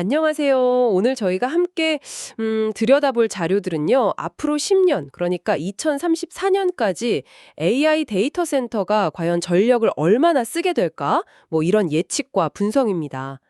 안녕하세요. 오늘 저희가 함께 음, 들여다볼 자료들은요. 앞으로 10년, 그러니까 2034년까지 AI 데이터 센터가 과연 전력을 얼마나 쓰게 될까? 뭐 이런 예측과 분석입니다.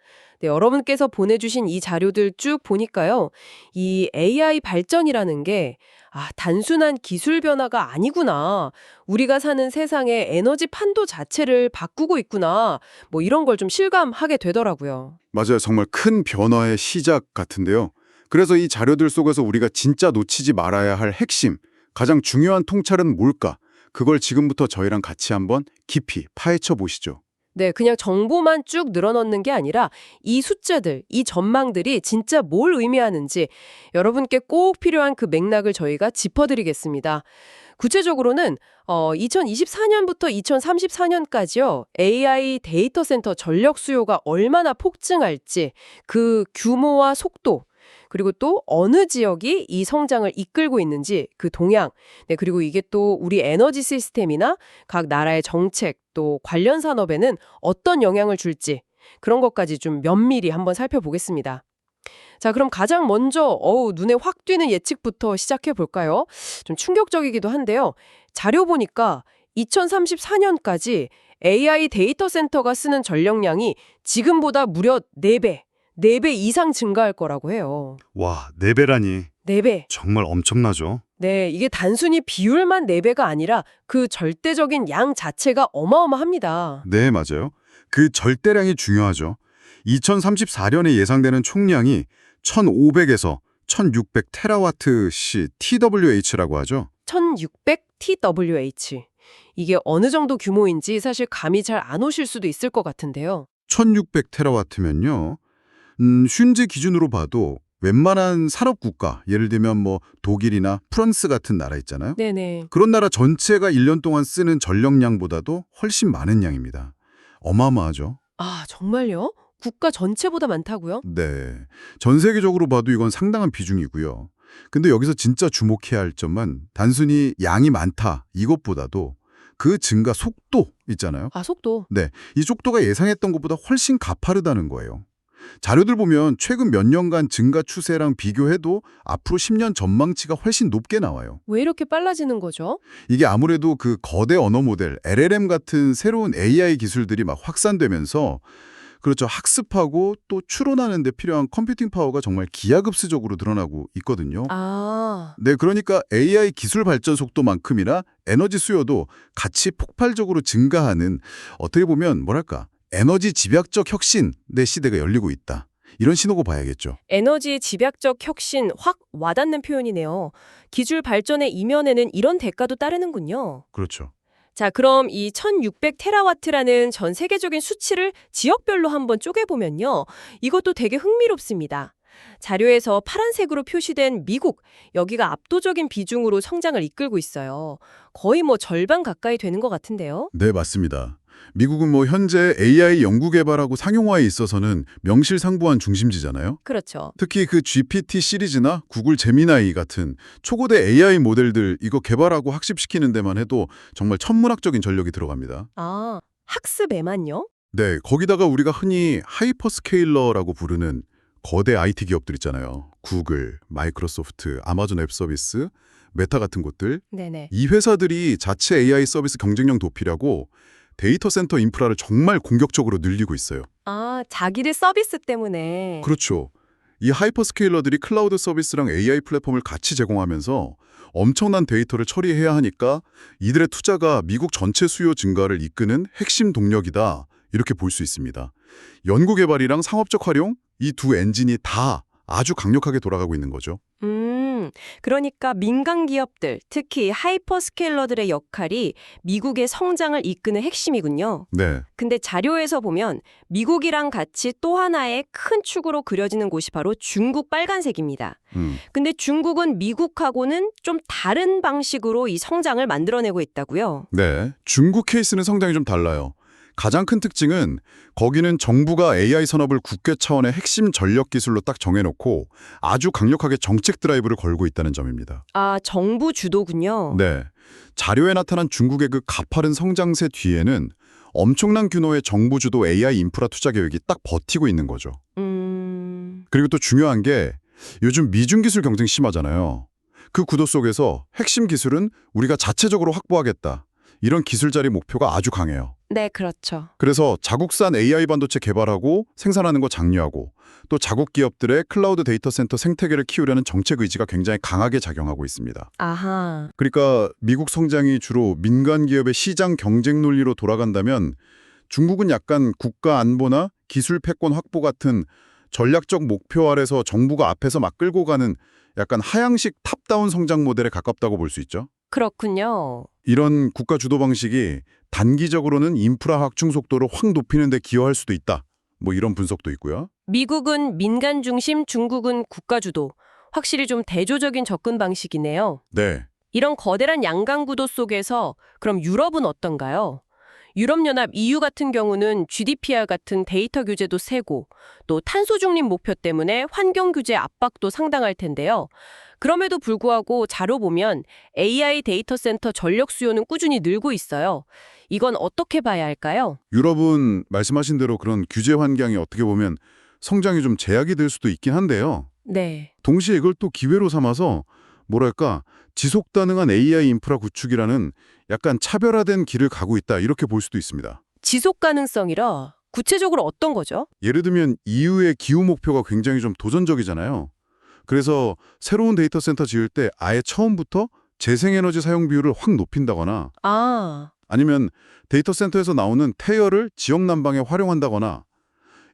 네, 여러분께서 보내주신 이 자료들 쭉 보니까요. 이 AI 발전이라는 게 아, 단순한 기술 변화가 아니구나. 우리가 사는 세상의 에너지 판도 자체를 바꾸고 있구나. 뭐 이런 걸 좀 실감하게 되더라고요. 맞아요. 정말 큰 변화의 시작 같은데요. 그래서 이 자료들 속에서 우리가 진짜 놓치지 말아야 할 핵심, 가장 중요한 통찰은 뭘까? 그걸 지금부터 저희랑 같이 한번 깊이 파헤쳐 보시죠. 네, 그냥 정보만 쭉 늘어넣는 게 아니라 이 숫자들, 이 전망들이 진짜 뭘 의미하는지 여러분께 꼭 필요한 그 맥락을 저희가 짚어드리겠습니다. 구체적으로는 어, 2024년부터 2034년까지요. AI 데이터 센터 전력 수요가 얼마나 폭증할지 그 규모와 속도 그리고 또 어느 지역이 이 성장을 이끌고 있는지 그 동향, 네, 그리고 이게 또 우리 에너지 시스템이나 각 나라의 정책 또 관련 산업에는 어떤 영향을 줄지 그런 것까지 좀 면밀히 한번 살펴보겠습니다. 자, 그럼 가장 먼저 어우 눈에 확 띄는 예측부터 시작해 볼까요? 좀 충격적이기도 한데요. 자료 보니까 2034년까지 AI 데이터 센터가 쓰는 전력량이 지금보다 무려 4배, 4배 이상 증가할 거라고 해요. 와, 네배라니 4배. 정말 엄청나죠? 네, 이게 단순히 비율만 4배가 아니라 그 절대적인 양 자체가 어마어마합니다. 네, 맞아요. 그 절대량이 중요하죠. 2034년에 예상되는 총량이 1,500에서 1,600 테라와트시 TWH라고 하죠. 1600 TWH. 이게 어느 정도 규모인지 사실 감이 잘 안 오실 수도 있을 것 같은데요. 1600 테라와트면요. 음, 슌지 기준으로 봐도 웬만한 산업 국가, 예를 들면 뭐 독일이나 프랑스 같은 나라 있잖아요. 네네. 그런 나라 전체가 1년 동안 쓰는 전력량보다도 훨씬 많은 양입니다. 어마어마하죠. 아, 정말요? 국가 전체보다 많다고요? 네. 전 세계적으로 봐도 이건 상당한 비중이고요. 근데 여기서 진짜 주목해야 할 점은 단순히 양이 많다 이것보다도 그 증가 속도 있잖아요. 아, 속도. 이 속도가 예상했던 것보다 훨씬 가파르다는 거예요. 자료들 보면 최근 몇 년간 증가 추세랑 비교해도 앞으로 10년 전망치가 훨씬 높게 나와요. 왜 이렇게 빨라지는 거죠? 이게 아무래도 그 거대 언어 모델, LLM 같은 새로운 AI 기술들이 막 확산되면서 그렇죠. 학습하고 또 추론하는 데 필요한 컴퓨팅 파워가 정말 기하급수적으로 늘어나고 있거든요. 아, 네, 그러니까 AI 기술 발전 속도만큼이나 에너지 수요도 같이 폭발적으로 증가하는 어떻게 보면 뭐랄까 에너지 집약적 혁신의 시대가 열리고 있다. 이런 신호고 봐야겠죠. 에너지 집약적 혁신 확 와닿는 표현이네요. 기술 발전의 이면에는 이런 대가도 따르는군요. 그렇죠. 자, 그럼 이 1600 테라와트라는 전 세계적인 수치를 지역별로 한번 쪼개보면요. 이것도 되게 흥미롭습니다. 자료에서 파란색으로 표시된 미국, 여기가 압도적인 비중으로 성장을 이끌고 있어요. 거의 뭐 절반 가까이 되는 것 같은데요. 네, 맞습니다. 미국은 뭐 현재 AI 연구 개발하고 상용화에 있어서는 명실상부한 중심지잖아요. 그렇죠. 특히 그 GPT 시리즈나 구글 제미나이 같은 초고대 AI 모델들 이거 개발하고 학습시키는 데만 해도 정말 천문학적인 전력이 들어갑니다. 아, 학습에만요? 네, 거기다가 우리가 흔히 하이퍼스케일러라고 부르는 거대 IT 기업들 있잖아요. 구글, 마이크로소프트, 아마존 앱 서비스, 메타 같은 곳들. 네네. 이 회사들이 자체 AI 서비스 경쟁력 높이려고 데이터 센터 인프라를 정말 공격적으로 늘리고 있어요. 아, 자기들 서비스 때문에. 그렇죠. 이 하이퍼스케일러들이 클라우드 서비스랑 AI 플랫폼을 같이 제공하면서 엄청난 데이터를 처리해야 하니까 이들의 투자가 미국 전체 수요 증가를 이끄는 핵심 동력이다. 이렇게 볼 수 있습니다. 연구 개발이랑 상업적 활용 이 두 엔진이 다 아주 강력하게 돌아가고 있는 거죠. 음, 그러니까 민간 기업들, 특히 하이퍼스케일러들의 역할이 미국의 성장을 이끄는 핵심이군요. 네. 근데 자료에서 보면 미국이랑 같이 또 하나의 큰 축으로 그려지는 곳이 바로 중국 빨간색입니다. 음. 근데 중국은 미국하고는 좀 다른 방식으로 이 성장을 만들어내고 있다고요. 네. 중국 케이스는 상당히 좀 달라요. 가장 큰 특징은 거기는 정부가 AI 산업을 국회 차원의 핵심 전력 기술로 딱 정해놓고 아주 강력하게 정책 드라이브를 걸고 있다는 점입니다. 아, 정부 주도군요. 네. 자료에 나타난 중국의 그 가파른 성장세 뒤에는 엄청난 규모의 정부 주도 AI 인프라 투자 계획이 딱 버티고 있는 거죠. 음, 그리고 또 중요한 게 요즘 미중 기술 경쟁 심하잖아요. 그 구도 속에서 핵심 기술은 우리가 자체적으로 확보하겠다. 이런 기술 자리 목표가 아주 강해요. 네, 그렇죠. 그래서 자국산 AI 반도체 개발하고 생산하는 거 장려하고 또 자국 기업들의 클라우드 데이터 센터 생태계를 키우려는 정책 의지가 굉장히 강하게 작용하고 있습니다. 아하. 그러니까 미국 성장이 주로 민간 기업의 시장 경쟁 논리로 돌아간다면 중국은 약간 국가 안보나 기술 패권 확보 같은 전략적 목표 아래서 정부가 앞에서 막 끌고 가는 약간 하향식 탑다운 성장 모델에 가깝다고 볼 수 있죠. 그렇군요. 이런 국가 주도 방식이 단기적으로는 인프라 확충 속도를 확 높이는 데 기여할 수도 있다. 뭐 이런 분석도 있고요. 미국은 민간 중심, 중국은 국가 주도. 확실히 좀 대조적인 접근 방식이네요. 네. 이런 거대한 양강 구도 속에서 그럼 유럽은 어떤가요? 유럽연합 EU 같은 경우는 GDPR 같은 데이터 규제도 세고 또 탄소 중립 목표 때문에 환경 규제 압박도 상당할 텐데요. 그럼에도 불구하고 자료 보면 AI 데이터 센터 전력 수요는 꾸준히 늘고 있어요. 이건 어떻게 봐야 할까요? 유럽은 말씀하신 대로 그런 규제 환경이 어떻게 보면 성장이 좀 제약이 될 수도 있긴 한데요. 네. 동시에 이걸 또 기회로 삼아서 뭐랄까 지속 가능한 AI 인프라 구축이라는 약간 차별화된 길을 가고 있다 이렇게 볼 수도 있습니다. 지속 가능성이라 구체적으로 어떤 거죠? 예를 들면 EU의 기후 목표가 굉장히 좀 도전적이잖아요. 그래서 새로운 데이터 센터 지을 때 아예 처음부터 재생에너지 사용 비율을 확 높인다거나 아, 아니면 데이터 센터에서 나오는 태열을 지역 난방에 활용한다거나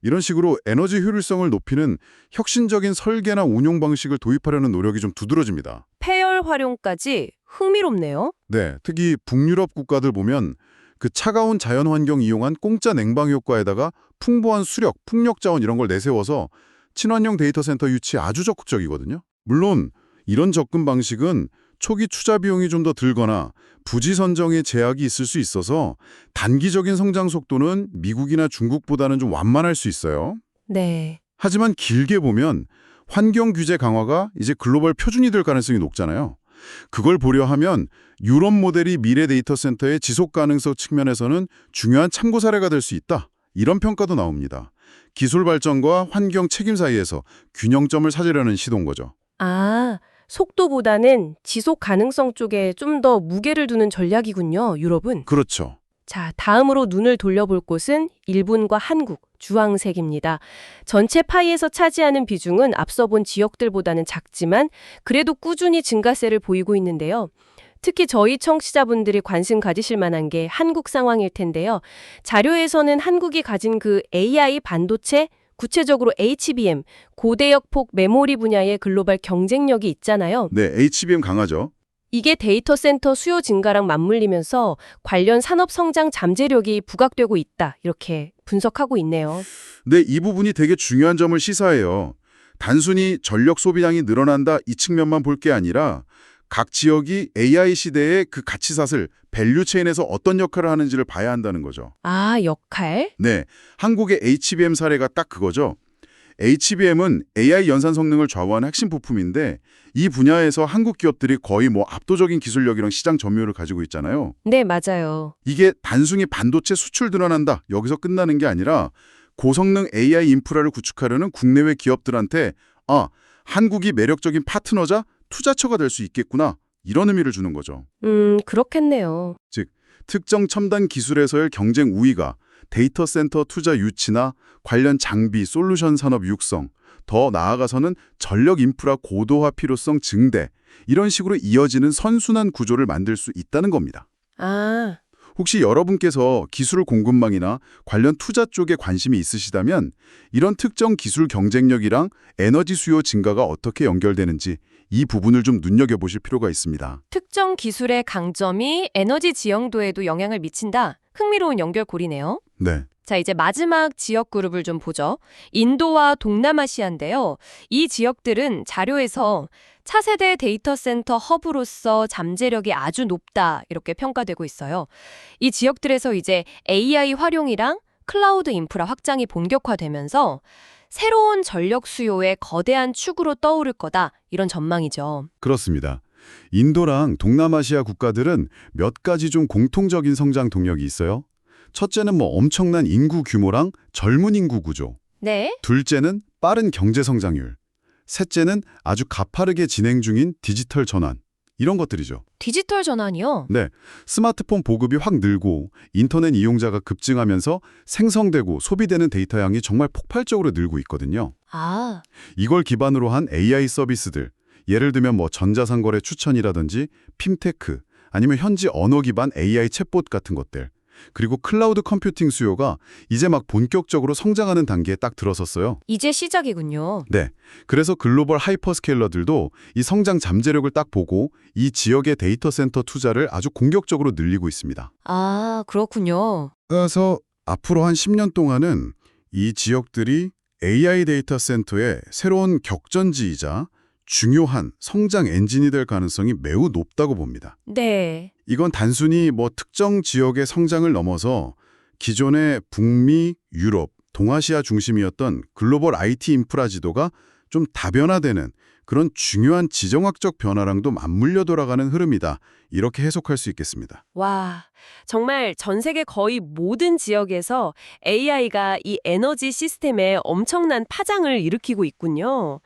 이런 식으로 에너지 효율성을 높이는 혁신적인 설계나 운용 방식을 도입하려는 노력이 좀 두드러집니다. 폐열 활용까지 흥미롭네요. 네, 특히 북유럽 국가들 보면 그 차가운 자연 환경 이용한 공짜 냉방 효과에다가 풍부한 수력, 풍력 자원 이런 걸 내세워서 친환경 데이터 센터 유치에 아주 적극적이거든요. 물론 이런 접근 방식은 초기 투자 비용이 좀 더 들거나 부지 선정에 제약이 있을 수 있어서 단기적인 성장 속도는 미국이나 중국보다는 좀 완만할 수 있어요. 네. 하지만 길게 보면 환경 규제 강화가 이제 글로벌 표준이 될 가능성이 높잖아요. 그걸 보려 하면 유럽 모델이 미래 데이터 센터의 지속 가능성 측면에서는 중요한 참고 사례가 될 수 있다. 이런 평가도 나옵니다. 기술 발전과 환경 책임 사이에서 균형점을 찾으려는 시도인 거죠. 아, 속도보다는 지속 가능성 쪽에 좀 더 무게를 두는 전략이군요, 유럽은. 그렇죠. 자, 다음으로 눈을 돌려볼 곳은 일본과 한국, 주황색입니다. 전체 파이에서 차지하는 비중은 앞서 본 지역들보다는 작지만 그래도 꾸준히 증가세를 보이고 있는데요. 특히 저희 청취자분들이 관심 가지실 만한 게 한국 상황일 텐데요. 자료에서는 한국이 가진 그 AI 반도체, 구체적으로 HBM, 고대역폭 메모리 분야의 글로벌 경쟁력이 있잖아요. 네, HBM 강하죠. 이게 데이터 센터 수요 증가랑 맞물리면서 관련 산업 성장 잠재력이 부각되고 있다. 이렇게 분석하고 있네요. 네, 이 부분이 되게 중요한 점을 시사해요. 단순히 전력 소비량이 늘어난다 이 측면만 볼 게 아니라 각 지역이 AI 시대의 그 가치사슬, 밸류체인에서 어떤 역할을 하는지를 봐야 한다는 거죠. 아, 역할? 네, 한국의 HBM 사례가 딱 그거죠. HBM은 AI 연산 성능을 좌우하는 핵심 부품인데 이 분야에서 한국 기업들이 거의 뭐 압도적인 기술력이랑 시장 점유율을 가지고 있잖아요. 네, 맞아요. 이게 단순히 반도체 수출 늘어난다 여기서 끝나는 게 아니라 고성능 AI 인프라를 구축하려는 국내외 기업들한테 아 한국이 매력적인 파트너자 투자처가 될 수 있겠구나 이런 의미를 주는 거죠. 음, 그렇겠네요. 특정 첨단 기술에서의 경쟁 우위가 데이터 센터 투자 유치나 관련 장비, 솔루션 산업 육성, 더 나아가서는 전력 인프라 고도화 필요성 증대 이런 식으로 이어지는 선순환 구조를 만들 수 있다는 겁니다. 아, 혹시 여러분께서 기술 공급망이나 관련 투자 쪽에 관심이 있으시다면 이런 특정 기술 경쟁력이랑 에너지 수요 증가가 어떻게 연결되는지 이 부분을 좀 눈여겨보실 필요가 있습니다. 특정 기술의 강점이 에너지 지형도에도 영향을 미친다. 흥미로운 연결고리네요. 네. 자, 이제 마지막 지역 그룹을 좀 보죠. 인도와 동남아시아인데요. 이 지역들은 자료에서 차세대 데이터 센터 허브로서 잠재력이 아주 높다 이렇게 평가되고 있어요. 이 지역들에서 이제 AI 활용이랑 클라우드 인프라 확장이 본격화되면서 새로운 전력 수요의 거대한 축으로 떠오를 거다 이런 전망이죠. 그렇습니다. 인도랑 동남아시아 국가들은 몇 가지 좀 공통적인 성장 동력이 있어요. 첫째는 뭐 엄청난 인구 규모랑 젊은 인구 구조. 네. 둘째는 빠른 경제 성장률. 셋째는 아주 가파르게 진행 중인 디지털 전환. 이런 것들이죠. 디지털 전환이요? 네, 스마트폰 보급이 확 늘고 인터넷 이용자가 급증하면서 생성되고 소비되는 데이터 양이 정말 폭발적으로 늘고 있거든요. 아, 이걸 기반으로 한 AI 서비스들, 예를 들면 뭐 전자상거래 추천이라든지 핌테크, 아니면 현지 언어 기반 AI 챗봇 같은 것들, 그리고 클라우드 컴퓨팅 수요가 이제 막 본격적으로 성장하는 단계에 딱 들어섰어요. 이제 시작이군요. 네, 그래서 글로벌 하이퍼스케일러들도 이 성장 잠재력을 딱 보고 이 지역의 데이터 센터 투자를 아주 공격적으로 늘리고 있습니다. 아, 그렇군요. 그래서 앞으로 한 10년 동안은 이 지역들이 AI 데이터 센터의 새로운 격전지이자 중요한 성장 엔진이 될 가능성이 매우 높다고 봅니다. 네. 이건 단순히 뭐 특정 지역의 성장을 넘어서 기존의 북미, 유럽, 동아시아 중심이었던 글로벌 IT 인프라 지도가 좀 다변화되는 그런 중요한 지정학적 변화랑도 맞물려 돌아가는 흐름이다. 이렇게 해석할 수 있겠습니다. 와, 정말 전 세계 거의 모든 지역에서 AI가 이 에너지 시스템에 엄청난 파장을 일으키고 있군요.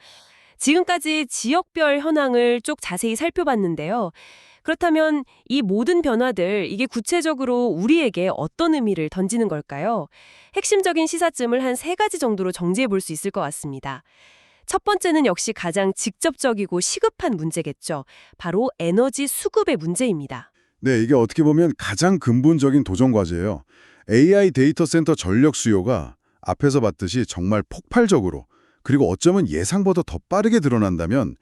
지금까지 지역별 현황을 쭉 자세히 살펴봤는데요. 그렇다면 이 모든 변화들, 이게 구체적으로 우리에게 어떤 의미를 던지는 걸까요? 핵심적인 시사점을 한 세 가지 정도로 정리해 볼 수 있을 것 같습니다. 첫 번째는 역시 가장 직접적이고 시급한 문제겠죠. 바로 에너지 수급의 문제입니다. 네, 이게 어떻게 보면 가장 근본적인 도전 과제예요. AI 데이터 센터 전력 수요가 앞에서 봤듯이 정말 폭발적으로 그리고 어쩌면 예상보다 더 빠르게 드러난다면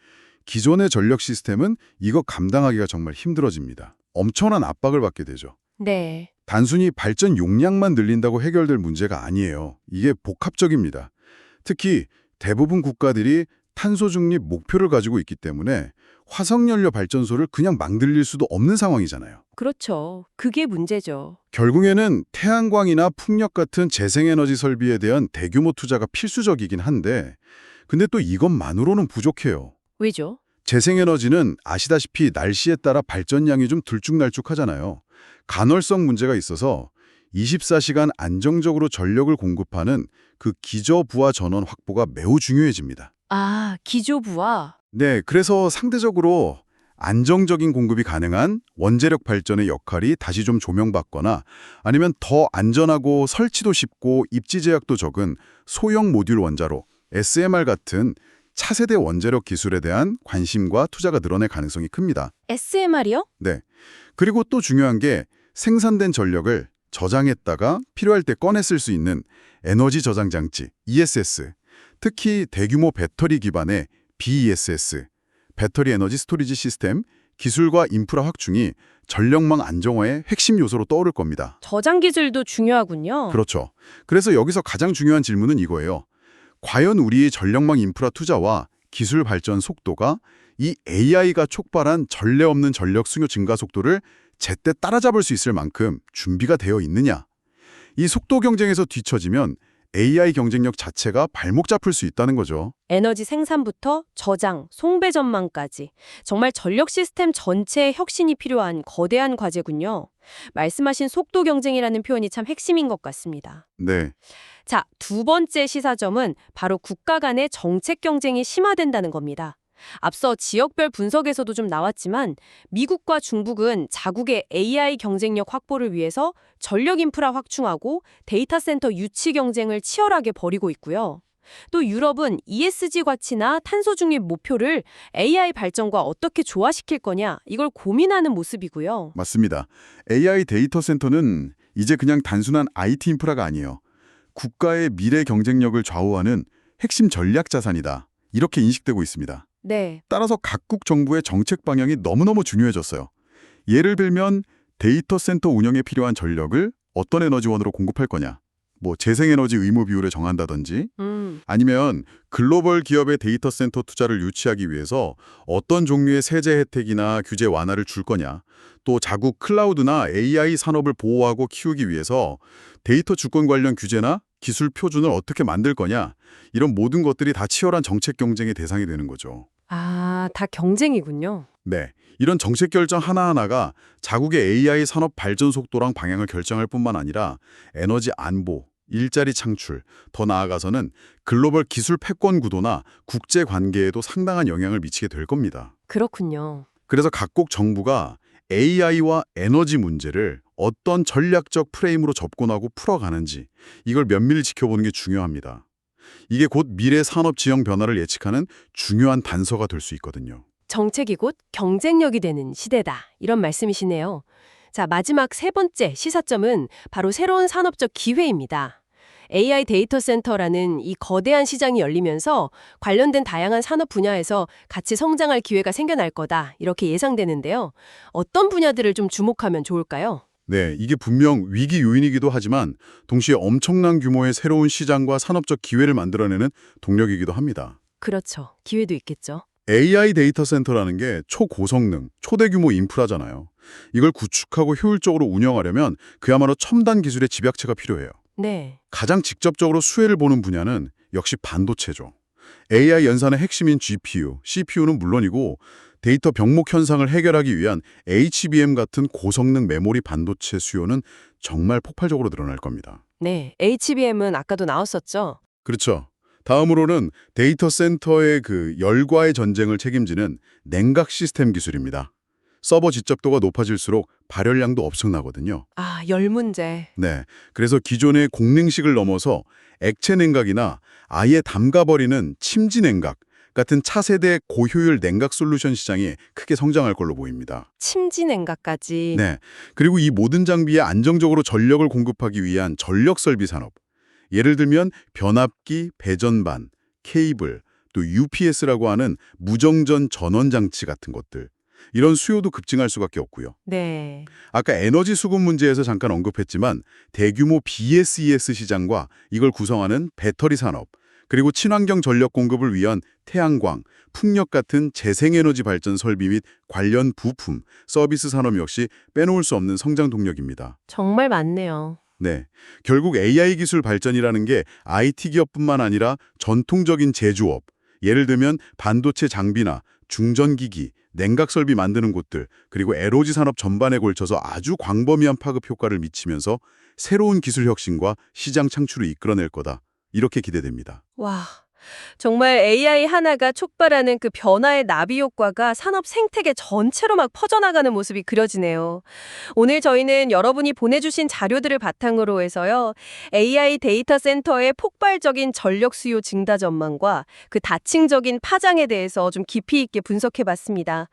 기존의 전력 시스템은 이거 감당하기가 정말 힘들어집니다. 엄청난 압박을 받게 되죠. 네. 단순히 발전 용량만 늘린다고 해결될 문제가 아니에요. 이게 복합적입니다. 특히 대부분 국가들이 탄소 중립 목표를 가지고 있기 때문에 화석연료 발전소를 그냥 막 늘릴 수도 없는 상황이잖아요. 그렇죠. 그게 문제죠. 결국에는 태양광이나 풍력 같은 재생에너지 설비에 대한 대규모 투자가 필수적이긴 한데 근데 또 이것만으로는 부족해요. 왜죠? 재생에너지는 아시다시피 날씨에 따라 발전량이 좀 들쭉날쭉하잖아요. 간헐성 문제가 있어서 24시간 안정적으로 전력을 공급하는 그 기저부하 전원 확보가 매우 중요해집니다. 아, 기조부와 네, 그래서 상대적으로 안정적인 공급이 가능한 원자력 발전의 역할이 다시 좀 조명받거나 아니면 더 안전하고 설치도 쉽고 입지 제약도 적은 소형 모듈 원자로 SMR 같은 차세대 원자력 기술에 대한 관심과 투자가 늘어날 가능성이 큽니다. SMR이요? 네. 그리고 또 중요한 게 생산된 전력을 저장했다가 필요할 때 꺼내 쓸수 있는 에너지 저장 장치 ESS, 특히 대규모 배터리 기반의 BESS, 배터리 에너지 스토리지 시스템, 기술과 인프라 확충이 전력망 안정화의 핵심 요소로 떠오를 겁니다. 저장 기술도 중요하군요. 그렇죠. 그래서 여기서 가장 중요한 질문은 이거예요. 과연 우리의 전력망 인프라 투자와 기술 발전 속도가 이 AI가 촉발한 전례 없는 전력 수요 증가 속도를 제때 따라잡을 수 있을 만큼 준비가 되어 있느냐? 이 속도 경쟁에서 뒤처지면 AI 경쟁력 자체가 발목 잡힐 수 있다는 거죠. 에너지 생산부터 저장, 송배 전망까지 정말 전력 시스템 전체의 혁신이 필요한 거대한 과제군요. 말씀하신 속도 경쟁이라는 표현이 참 핵심인 것 같습니다. 네. 자, 두 번째 시사점은 바로 국가 간의 정책 경쟁이 심화된다는 겁니다. 앞서 지역별 분석에서도 좀 나왔지만 미국과 중국은 자국의 AI 경쟁력 확보를 위해서 전력 인프라 확충하고 데이터 센터 유치 경쟁을 치열하게 벌이고 있고요. 또 유럽은 ESG 가치나 탄소 중립 목표를 AI 발전과 어떻게 조화시킬 거냐 이걸 고민하는 모습이고요. 맞습니다. AI 데이터 센터는 이제 그냥 단순한 IT 인프라가 아니에요. 국가의 미래 경쟁력을 좌우하는 핵심 전략 자산이다. 이렇게 인식되고 있습니다. 네. 따라서 각국 정부의 정책 방향이 너무너무 중요해졌어요. 예를 들면 데이터 센터 운영에 필요한 전력을 어떤 에너지원으로 공급할 거냐, 뭐 재생에너지 의무 비율을 정한다든지 음. 아니면 글로벌 기업의 데이터 센터 투자를 유치하기 위해서 어떤 종류의 세제 혜택이나 규제 완화를 줄 거냐, 또 자국 클라우드나 AI 산업을 보호하고 키우기 위해서 데이터 주권 관련 규제나 기술 표준을 어떻게 만들 거냐, 이런 모든 것들이 다 치열한 정책 경쟁의 대상이 되는 거죠. 아, 다 경쟁이군요. 네, 이런 정책 결정 하나하나가 자국의 AI 산업 발전 속도랑 방향을 결정할 뿐만 아니라 에너지 안보, 일자리 창출, 더 나아가서는 글로벌 기술 패권 구도나 국제 관계에도 상당한 영향을 미치게 될 겁니다. 그렇군요. 그래서 각국 정부가 AI와 에너지 문제를 어떤 전략적 프레임으로 접근하고 풀어가는지 이걸 면밀히 지켜보는 게 중요합니다. 이게 곧 미래 산업 지형 변화를 예측하는 중요한 단서가 될 수 있거든요. 정책이 곧 경쟁력이 되는 시대다. 이런 말씀이시네요. 자, 마지막 세 번째 시사점은 바로 새로운 산업적 기회입니다. AI 데이터 센터라는 이 거대한 시장이 열리면서 관련된 다양한 산업 분야에서 같이 성장할 기회가 생겨날 거다. 이렇게 예상되는데요. 어떤 분야들을 좀 주목하면 좋을까요? 네, 이게 분명 위기 요인이기도 하지만 동시에 엄청난 규모의 새로운 시장과 산업적 기회를 만들어내는 동력이기도 합니다. 그렇죠. 기회도 있겠죠. AI 데이터 센터라는 게 초고성능, 초대규모 인프라잖아요. 이걸 구축하고 효율적으로 운영하려면 그야말로 첨단 기술의 집약체가 필요해요. 네. 가장 직접적으로 수혜를 보는 분야는 역시 반도체죠. AI 연산의 핵심인 GPU, CPU는 물론이고 데이터 병목 현상을 해결하기 위한 HBM 같은 고성능 메모리 반도체 수요는 정말 폭발적으로 늘어날 겁니다. 네. HBM은 아까도 나왔었죠. 그렇죠. 다음으로는 데이터 센터의 그 열과의 전쟁을 책임지는 냉각 시스템 기술입니다. 서버 지적도가 높아질수록 발열량도 엄청나거든요. 아, 열 문제. 네. 그래서 기존의 공냉식을 넘어서 액체 냉각이나 아예 담가버리는 침지 냉각 같은 차세대 고효율 냉각 솔루션 시장이 크게 성장할 걸로 보입니다. 침지 냉각까지. 네. 그리고 이 모든 장비에 안정적으로 전력을 공급하기 위한 전력 설비 산업. 예를 들면 변압기, 배전반, 케이블, 또 UPS라고 하는 무정전 전원 장치 같은 것들. 이런 수요도 급증할 수밖에 없고요. 네. 아까 에너지 수급 문제에서 잠깐 언급했지만 대규모 BSES 시장과 이걸 구성하는 배터리 산업, 그리고 친환경 전력 공급을 위한 태양광, 풍력 같은 재생에너지 발전 설비 및 관련 부품, 서비스 산업 역시 빼놓을 수 없는 성장 동력입니다. 정말 많네요. 네. 결국 AI 기술 발전이라는 게 IT 기업뿐만 아니라 전통적인 제조업, 예를 들면 반도체 장비나 중전기기, 냉각 설비 만드는 곳들, 그리고 에로지 산업 전반에 걸쳐서 아주 광범위한 파급 효과를 미치면서 새로운 기술 혁신과 시장 창출을 이끌어낼 거다. 이렇게 기대됩니다. 와. 정말 AI 하나가 촉발하는 그 변화의 나비 효과가 산업 생태계 전체로 막 퍼져나가는 모습이 그려지네요. 오늘 저희는 여러분이 보내주신 자료들을 바탕으로 해서요. AI 데이터 센터의 폭발적인 전력 수요 증다 전망과 그 다층적인 파장에 대해서 좀 깊이 있게 분석해 봤습니다.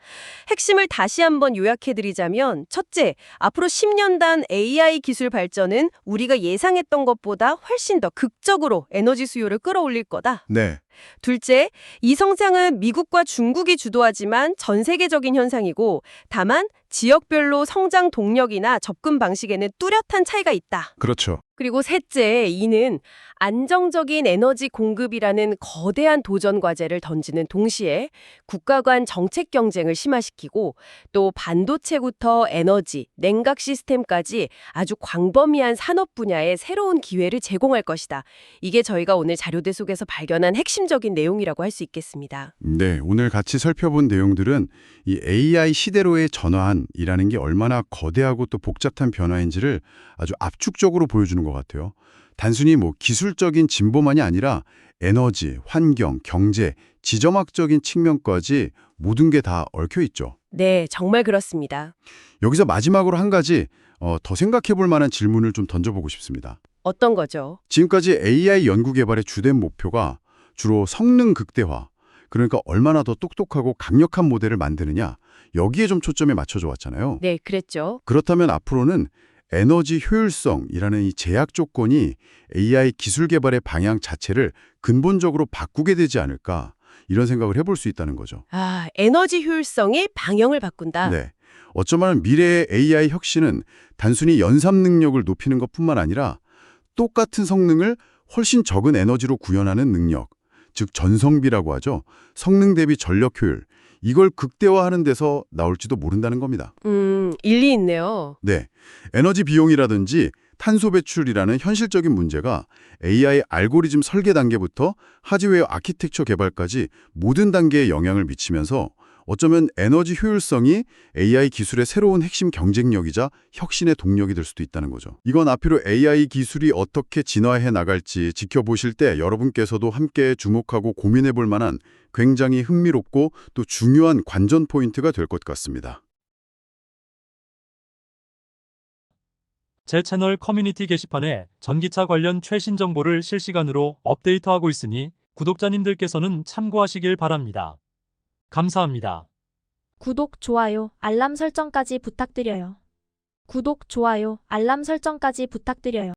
핵심을 다시 한번 요약해 드리자면 첫째, 앞으로 10년단 AI 기술 발전은 우리가 예상했던 것보다 훨씬 더 극적으로 에너지 수요를 끌어올릴 거다. 네. 둘째, 이 성장은 미국과 중국이 주도하지만 전 세계적인 현상이고 다만 지역별로 성장 동력이나 접근 방식에는 뚜렷한 차이가 있다. 그렇죠. 그리고 셋째, 이는 안정적인 에너지 공급이라는 거대한 도전 과제를 던지는 동시에 국가 간 정책 경쟁을 심화시키고 또 반도체부터 에너지, 냉각 시스템까지 아주 광범위한 산업 분야에 새로운 기회를 제공할 것이다. 이게 저희가 오늘 자료대 속에서 발견한 핵심 적인 내용이라고 할 수 있겠습니다. 네, 오늘 같이 살펴본 내용들은 이 AI 시대로의 전환이라는 게 얼마나 거대하고 또 복잡한 변화인지를 아주 압축적으로 보여주는 것 같아요. 단순히 뭐 기술적인 진보만이 아니라 에너지, 환경, 경제, 지정학적인 측면까지 모든 게 다 얽혀 있죠. 네, 정말 그렇습니다. 여기서 마지막으로 한 가지 어, 더 생각해 볼 만한 질문을 좀 던져보고 싶습니다. 어떤 거죠? 지금까지 AI 연구 개발의 주된 목표가 주로 성능 극대화, 그러니까 얼마나 더 똑똑하고 강력한 모델을 만드느냐, 여기에 좀 초점에 맞춰져 왔잖아요. 네, 그랬죠. 그렇다면 앞으로는 에너지 효율성이라는 이 제약 조건이 AI 기술 개발의 방향 자체를 근본적으로 바꾸게 되지 않을까, 이런 생각을 해볼 수 있다는 거죠. 아, 에너지 효율성이 방향을 바꾼다. 네. 어쩌면 미래의 AI 혁신은 단순히 연산 능력을 높이는 것뿐만 아니라 똑같은 성능을 훨씬 적은 에너지로 구현하는 능력, 즉 전성비라고 하죠. 성능 대비 전력 효율, 이걸 극대화하는 데서 나올지도 모른다는 겁니다. 음, 일리 있네요. 네. 에너지 비용이라든지 탄소 배출이라는 현실적인 문제가 AI 알고리즘 설계 단계부터 하드웨어 아키텍처 개발까지 모든 단계에 영향을 미치면서 어쩌면 에너지 효율성이 AI 기술의 새로운 핵심 경쟁력이자 혁신의 동력이 될 수도 있다는 거죠. 이건 앞으로 AI 기술이 어떻게 진화해 나갈지 지켜보실 때 여러분께서도 함께 주목하고 고민해 볼 만한 굉장히 흥미롭고 또 중요한 관전 포인트가 될 것 같습니다. 제 채널 커뮤니티 게시판에 전기차 관련 최신 정보를 실시간으로 업데이트하고 있으니 구독자님들께서는 참고하시길 바랍니다. 감사합니다. 구독, 좋아요, 알람 설정까지 부탁드려요. 구독, 좋아요, 알람 설정까지 부탁드려요.